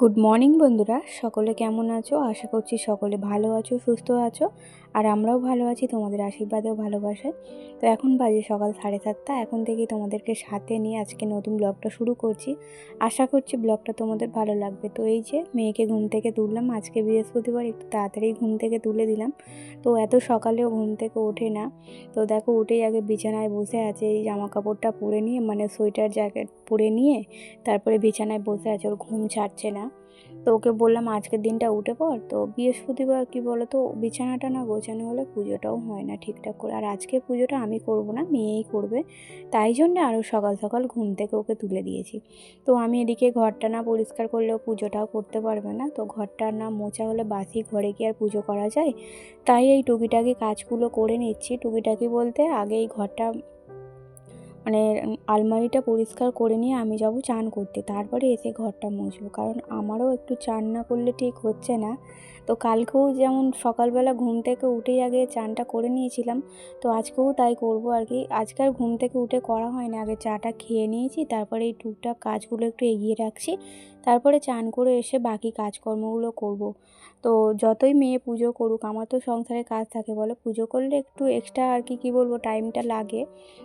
Good morning বন্ধুরা। সকলে কেমন আছো? আশা করছি সকলে ভালো আছো, সুস্থ আছো, আর আমরাও ভালো আছি, তোমাদের আশীর্বাদেও ভালোবাসায়। তো এখন বাজে সকাল সাড়ে সাতটা। এখন থেকে তোমাদেরকে সাথে নিয়ে আজকে নতুন ব্লগটা শুরু করছি। আশা করছি ব্লগটা তোমাদের ভালো লাগবে। তো এই যে মেয়েকে ঘুম থেকে তুললাম, আজকে বৃহস্পতিবার, একটু তাড়াতাড়ি ঘুম থেকে তুলে দিলাম। তো এত সকালেও ঘুম থেকে ওঠে না। তো দেখো, উঠেই আগে বিছানায় বসে আছে, এই জামা কাপড়টা পরে নিয়ে মানে সোয়েটার জ্যাকেট পরে নিয়ে, তারপরে বিছানায় বসে আছে, ওর ঘুম ছাড়ছে না। তো ওকে বললাম, আজকের দিনটা উঠে পড়। তো বৃহস্পতিবার কী বলো তো বিছানাটা না গোছানো হলে পুজোটাও হয় না ঠিকঠাক করে। আর আজকে পুজোটা আমি করব না, মেয়েই করবে। তাই জন্য আরও সকাল সকাল ঘুম থেকে ওকে তুলে দিয়েছি। তো আমি এদিকে ঘরটা না পরিষ্কার করলেও পুজোটাও করতে পারবে না। তো ঘরটা না মোছা হলে বাসি ঘরে কি আর পুজো করা যায়? তাই এই টুকিটাকি কাজগুলো করে নিচ্ছি। টুকিটাকি বলতে আগে এই ঘরটা মানে আলমারিটা পরিষ্কার করে নিয়ে আমি যাব চান করতে। তারপরে এসে ঘরটা মুছবো। কারণ আমারও একটু চান না করলে ঠিক হচ্ছে না। তো কালকেও যেমন সকালবেলা ঘুম থেকে উঠেই আগে চানটা করে নিয়েছিলাম, তো আজকেও তাই করব আর কি। আজকে আর ঘুম থেকে উঠে করা হয় না আগে চাটা খেয়ে নিয়েছি, তারপরে এই টুকটাক কাজগুলো একটু এগিয়ে রাখছি, তারপরে চান করে এসে বাকি কাজকর্মগুলো করব। তো যতই মেয়ে পুজো করুক, আমার তো সংসারে কাজ থাকে, বলো। পুজো করলে একটু এক্সট্রা আর কি, কী বলব টাইমটা লাগে।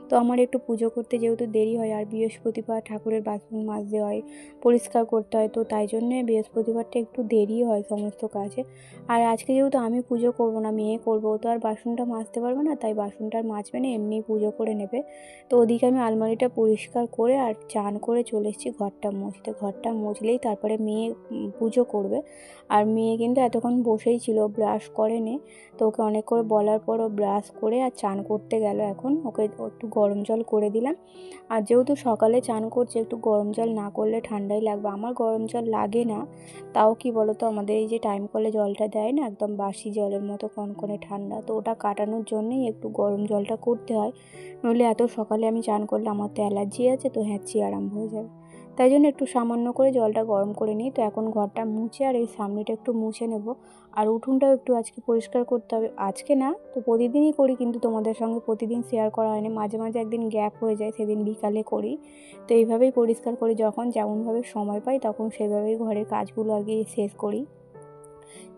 তো আমার একটু পুজো করতে যেহেতু দেরি হয়, আর বৃহস্পতিবার ঠাকুরের বাসন মাজতে হয়, পরিষ্কার করতে হয়, তো তাই জন্যে বৃহস্পতিবারটা একটু দেরি হয় সমস্ত কাজে। আর আজকে যেহেতু আমি পুজো করব না, মেয়ে করব, তো আর বাসনটা মাজতে পারবে না, তাই বাসনটা মাজবে না এমনি পুজো করে নেবে। তো ওদিকে আমি আলমারিটা পরিষ্কার করে আর চান করে চলে এসেছি ঘরটা মুছতে ঘরটা মুছলেই তারপরে মেয়ে পুজো করবে। আর মেয়ে কিন্তু এতক্ষণ বসেই ছিল, ব্রাশ করেনি। তো ওকে অনেক করে বলার পর ও ব্রাশ করে আর চান করতে গেল এখন। ওকে একটু গরম জল করে দিলাম। আর যেহেতু সকালে চান করছে, একটু গরম জল না করলে ঠান্ডাই লাগবে। আমার গরম জল লাগে না। তাও কি বলতো, আমাদের এই যে টাইম কলে জলটা দেয় না, একদম বাসি জলের মতো কনকনে ঠান্ডা। তো ওটা কাটানোর জন্যই একটু গরম জলটা করতে হয়। নইলে এত সকালে আমি চান করলে আমার তো অ্যালার্জি আছে, তো হ্যাঁচি আরাম হয়ে যাবে। তাই জন্য একটু সামান্য করে জলটা গরম করে নিই। তো এখন ঘরটা মুছে আর এই সামনেটা একটু মুছে নেব। আর উঠোনটাও একটু আজকে পরিষ্কার করতে হবে। আজকে না, তো প্রতিদিনই করি কিন্তু তোমাদের সঙ্গে প্রতিদিন শেয়ার করা হয়নি। মাঝে মাঝে একদিন গ্যাপ হয়ে যায়, সেদিন বিকালে করি। তো এইভাবেই পরিষ্কার করি। যখন যেমনভাবে সময় পাই, তখন সেভাবেই ঘরের কাজগুলো কি শেষ করি।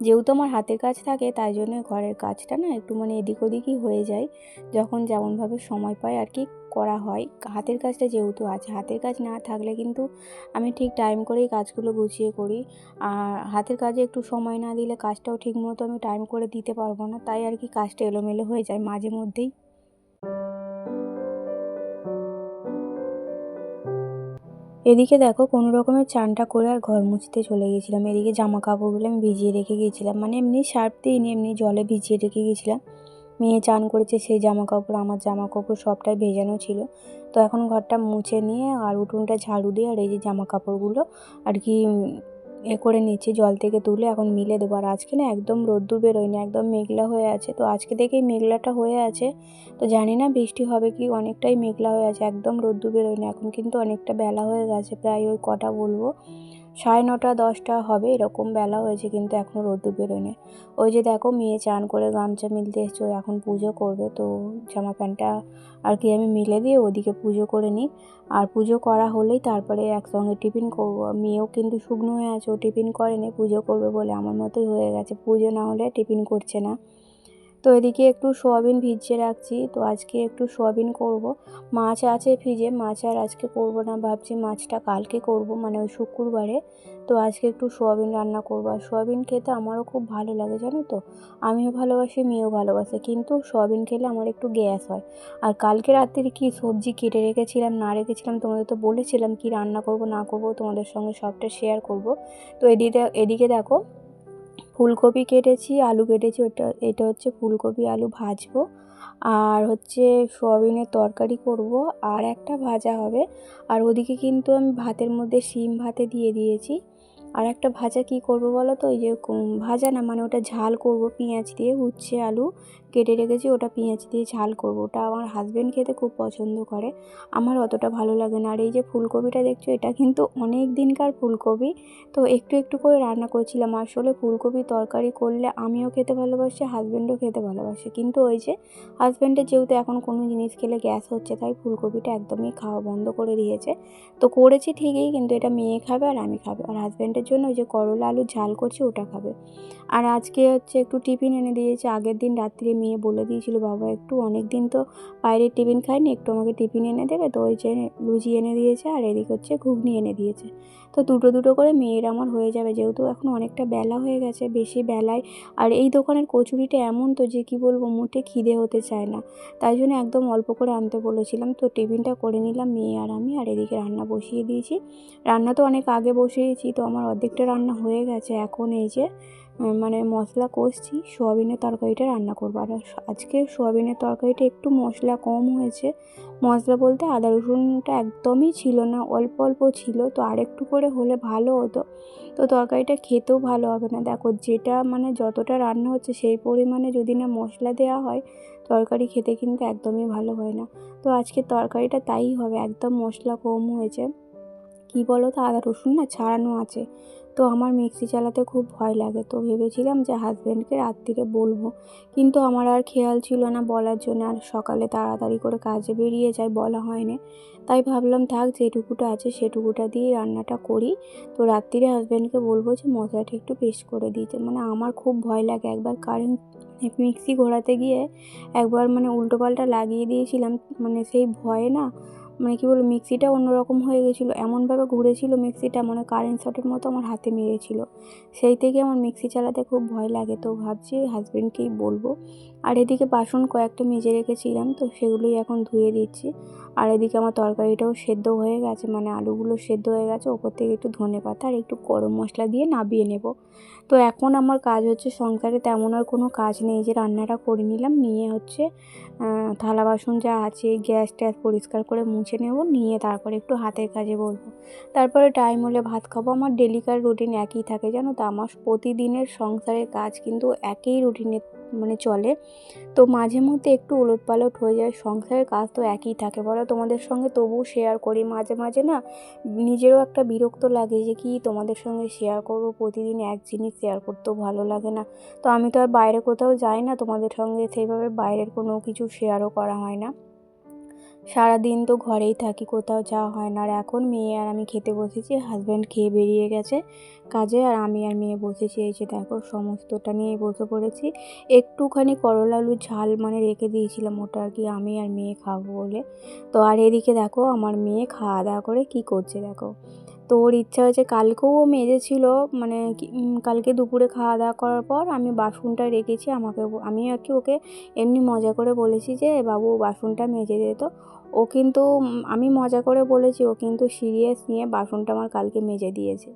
যেহেতু আমার হাতের কাজ থাকে, তাই জন্য ঘরের কাজটা না একটু মানে এদিক ওদিকই হয়ে যায়। যখন যেমনভাবে সময় পাই আর কি করা হয়। হাতের কাজটা যেহেতু আছে, হাতের কাজ না থাকলে কিন্তু আমি ঠিক টাইম করেই কাজগুলো গুছিয়ে করি। আর হাতের কাজে একটু সময় না দিলে কাজটাও ঠিক মতো আমি টাইম করে দিতে পারব না, তাই আর কি কাজটা এলোমেলো হয়ে যায় মাঝে মধ্যেই। এদিকে দেখো, কোনো রকমের চানটা করে আর ঘর মুছতে চলে গেছিলাম এদিকে জামা কাপড়গুলো আমি ভিজিয়ে রেখে গিয়েছিলাম। মানে এমনি সার্ফ দিইনি, এমনি জলে ভিজিয়ে রেখে গিয়েছিলাম। মেয়ে চান করেছে সেই জামা কাপড় আমার জামা কাপড় সবটাই ভেজানো ছিল। তো এখন ঘরটা মুছে নিয়ে আর উঠোনটা ঝাড়ু দিয়ে আর এই যে জামা কাপড়গুলো আর কি এ করে নিচ্ছি, জল থেকে তুলে এখন মিলে দেবো। আর আজকে না একদম রোদ্দুর বেরোয়নি, একদম মেঘলা হয়ে আছে। তো আজকে দেখেই মেঘলাটা হয়ে আছে। তো জানি না বৃষ্টি হবে কি, অনেকটাই মেঘলা হয়ে আছে, একদম রোদ্দুর বেরোয়নি। এখন কিন্তু অনেকটা বেলা হয়ে গেছে, প্রায় ওই কটা বলব। সাড়ে নটা, দশটা হবে, এরকম বেলা হয়েছে কিন্তু এখনও রোদ্দুর বেরোয়নি। ওই যে দেখো মেয়ে চান করে গামছা মিলতে এসছো এখন পুজো করবে, তো জামা প্যান্টটা আর কি আমি মিলে দিয়ে ওদিকে পুজো করে নিই। আর পুজো করা হলেই তারপরে একসঙ্গে টিফিন করব। মেয়েও কিন্তু শুকনো হয়ে আছে, ও টিফিন করেনি, পুজো করবে বলে আমার মতোই হয়ে গেছে। পুজো না হলে টিফিন করছে না। তো এদিকে একটু সোয়াবিন ভিজিয়ে রাখছি। তো আজকে একটু সোয়াবিন করব। মাছ আছে ফ্রিজে, মাছ আর আজকে করব না, ভাবছি মাছটা কালকে করব মানে ওই শুক্রবারে। তো আজকে একটু সোয়াবিন রান্না করব। আর সোয়াবিন খেতে আমারও খুব ভালো লাগে, জানো তো? আমিও ভালোবাসি, মেয়েও ভালোবাসে। কিন্তু সোয়াবিন খেলে আমার একটু গ্যাস হয়। আর কালকে রাত্রির কি সবজি কেটে রেখেছিলাম, না রেখেছিলাম, তোমাদের তো বলেছিলাম কি রান্না করব, না করব, তোমাদের সঙ্গে সবটা শেয়ার করব। তো এদিকে এদিকে দেখো ফুলকপি কেটেছি, আলু কেটেছি ওটা এটা হচ্ছে ফুলকপি, আলু ভাজবো। আর হচ্ছে সোয়াবিনের তরকারি করব, আর একটা ভাজা হবে। আর ওদিকে কিন্তু আমি ভাতের মধ্যে শিম ভাতে দিয়ে দিয়েছি। আর একটা ভাজা কি করব বলো তো? ওই যে ভাজা না মানে ওটা ঝাল করব, পেঁয়াজ দিয়ে, উচ্ছে, আলু কেটে রেখেছি, ওটা পেঁয়াজ দিয়ে ঝাল করব। ওটা আমার হাজব্যান্ড খেতে খুব পছন্দ করে, আমার অতটা ভালো লাগে না। আর এই যে ফুলকপিটা দেখছ, এটা কিন্তু অনেক দিনকার ফুলকপি। তো একটু একটু করে রান্না করছিলাম। আসলে ফুলকপি তরকারি করলে আমিও খেতে ভালোবাসি হাজব্যান্ডও খেতে ভালোবাসে। কিন্তু ওই যে হাজব্যান্ডের যেহেতু এখন কোনো জিনিস খেলে গ্যাস হচ্ছে, তাই ফুলকপিটা একদমই খাওয়া বন্ধ করে দিয়েছে। তো করেছি ঠিকই, কিন্তু এটা মেয়ে খাবে আর আমি খাবে। আর হাজব্যান্ডের জন্য ওই যে করলা আলু ঝাল করছে, ওটা খাবে। আর আজকে হচ্ছে একটু টিফিন এনে দিয়েছে, আগের দিন রাত্রে মেয়ে বলে দিয়েছিল, বাবা, একটু অনেক দিন তো বাইরের টিফিন খাইনি, একটু আমাকে টিফিন এনে দেবে। তো ওই যে লুচি এনে দিয়েছে, আর এদিকে হচ্ছে ঘুগনি এনে দিয়েছে। তো দুটো দুটো করে মেয়ের আমার হয়ে যাবে, যেহেতু এখন অনেকটা বেলা হয়ে গেছে, বেশি বেলায়। আর এই দোকানের কচুরিটা এমন তো যে, কি বলব, মুঠে খিদে হতে চায় না। তাই জন্য একদম অল্প করে আনতে বলেছিলাম। তো টিফিনটা করে নিলাম মেয়ে আর আমি, আর এদিকে রান্না বসিয়ে দিয়েছি। রান্না তো অনেক আগে বসিয়েছি, তো আমার অর্ধেকটা রান্না হয়ে গেছে। এখন এই যে মানে মশলা কষছি, সোয়াবিনের তরকারিটা রান্না করব। আর আজকে সোয়াবিনের তরকারিটা একটু মশলা কম হয়েছে। মশলা বলতে আদা, রসুনটা একদমই ছিল না, অল্প অল্প ছিল। তো আরেকটু করে হলে ভালো হতো। তো তরকারিটা খেতেও ভালো হবে না। দেখো, যেটা মানে যতটা রান্না হচ্ছে সেই পরিমাণে যদি না মশলা দেওয়া হয়, তরকারি খেতে কিন্তু একদমই ভালো হয় না। তো আজকে তরকারিটা তাই হবে, একদম মশলা কম হয়েছে। কী বলো তো, আদা রসুন না ছাড়ানো আছে। তো আমার মিক্সি চালাতে খুব ভয় লাগে। তো ভেবেছিলাম যে হাজব্যান্ডকে রাত্রিরে বলব। কিন্তু আমার আর খেয়াল ছিল না বলার জন্য। আর সকালে তাড়াতাড়ি করে কাজে বেরিয়ে যায় বলা হয়নি। তাই ভাবলাম, থাক, যেটুকুটা আছে সেটুকুটা দিয়ে রান্নাটা করি। তো রাত্রিরে হাজব্যান্ডকে বলব যে মশলাটা একটু পেস্ট করে দিতে। মানে আমার খুব ভয় লাগে। একবার কারেন্ট মিক্সি ঘোরাতে গিয়ে একবার মানে উল্টোপাল্টা লাগিয়ে দিয়েছিলাম। মানে সেই ভয়ে না মানে কী বলব, মিক্সিটা অন্যরকম হয়ে গেছিল। এমনভাবে ঘুরেছিল মিক্সিটা মানে কারেন্ট শটের মতো আমার হাতে মেরেছিল। সেই থেকে আমার মিক্সি চালাতে খুব ভয় লাগে। তো ভাবছি হাজব্যান্ডকেই বলব আর এদিকে বাসন কয়েকটা মেজে রেখেছিলাম, তো সেগুলোই এখন ধুয়ে দিচ্ছি। আর এদিকে আমার তরকারিটাও সেদ্ধ হয়ে গেছে মানে আলুগুলো সেদ্ধ হয়ে গেছে, ওপর থেকে একটু ধনে পাতা আর একটু গরম মশলা দিয়ে নাবিয়ে নেব। তো এখন আমার কাজ হচ্ছে সংসারে তেমন আর কোনো কাজ নেই, যে রান্নাটা করে নিলাম, নিয়ে হচ্ছে থালা বাসন যা আছে, গ্যাস ট্যাস পরিষ্কার করে মুছে নেব, নিয়ে তারপরে একটু হাতের কাজে বলব তারপরে টাইম হলে ভাত খাব, আমার ডেলিকার রুটিন একই থাকে, জানো তো? আমার প্রতিদিনের সংসারের কাজ কিন্তু একই রুটিনে মানে চলে। তো মাঝে মধ্যে একটু উলট পালট হয়ে যায়। সংসারের কাজ তো একই থাকে, বলো? তোমাদের সঙ্গে তবু শেয়ার করি। মাঝে মাঝে না নিজেরও একটা বিরক্ত লাগে যে, কি তোমাদের সঙ্গে শেয়ার করব? প্রতিদিন এক জিনিস শেয়ার করতেও ভালো লাগে না। তো আমি তো আর বাইরে কোথাও যাই না। তোমাদের সঙ্গে সেইভাবে বাইরের কোনো কিছু শেয়ারও করা হয় না। সারাদিন তো ঘরেই থাকি, কোথাও যাওয়া হয় না। আর এখন মেয়ে আর আমি খেতে বসেছি হাজব্যান্ড খেয়ে বেরিয়ে গেছে কাজে আর আমি আর মেয়ে বসেছি। এসে দেখো, সমস্তটা নিয়ে বসে পড়েছি। একটুখানি করলা আলুর ঝাল মানে রেখে দিয়েছিলাম, ওটা আর কি আমি আর মেয়ে খাব বলে। তো আর এদিকে দেখো, আমার মেয়ে খাওয়া দাওয়া করে কি করছে দেখো। তো ওর ইচ্ছা হয়েছে, কালকেও ও মেজেছিল মানে কালকে দুপুরে খাওয়া দাওয়া করার পর আমি বাসনটা রেখেছি, আমাকে আমি আর কি ওকে এমনি মজা করে বলেছি যে বাবু বাসনটা মেজে দে তো। ও কিন্তু, আমি মজা করে বলেছি, ও কিন্তু সিরিয়াস নিয়ে বাসনটা আমার কালকে মেজে দিয়েছে।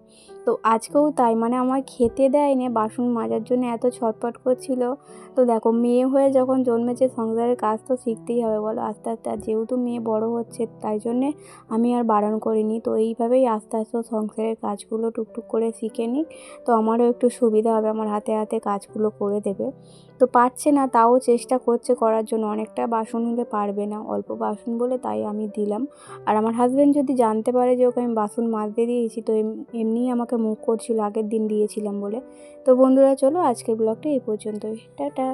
তো আজকেও তাই মানে আমার খেতে দেয়নি, বাসন মাজার জন্য এত ছটপট করছিল। তো দেখো, মেয়ে হয়ে যখন জন্মেছে, সংসারের কাজ তো শিখতেই হবে, বলো? আস্তে আস্তে, আর যেহেতু মেয়ে বড় হচ্ছে, তাই জন্যে আমি আর বারণ করিনি। তো এইভাবেই আস্তে আস্তে সংসারের কাজগুলো টুকটুক করে শিখে নিই তো আমারও একটু সুবিধা হবে, আমার হাতে হাতে কাজগুলো করে দেবে। তো পারছে না, তাও চেষ্টা করছে করার জন্য, অনেকটা বাসন হলে পারবে না, অল্প বাসন বলে তাই আমি দিলাম। আর আমার হাজব্যান্ড যদি জানতে পারে যে ওকে আমি বাসন মাজতে দিয়েছি, তো এমনিই আমাকে মুখ করছিল, আগের দিন দিয়েছিলাম বলে। তো বন্ধুরা, চলো আজকের ব্লগটা এই পর্যন্তই। টাটা!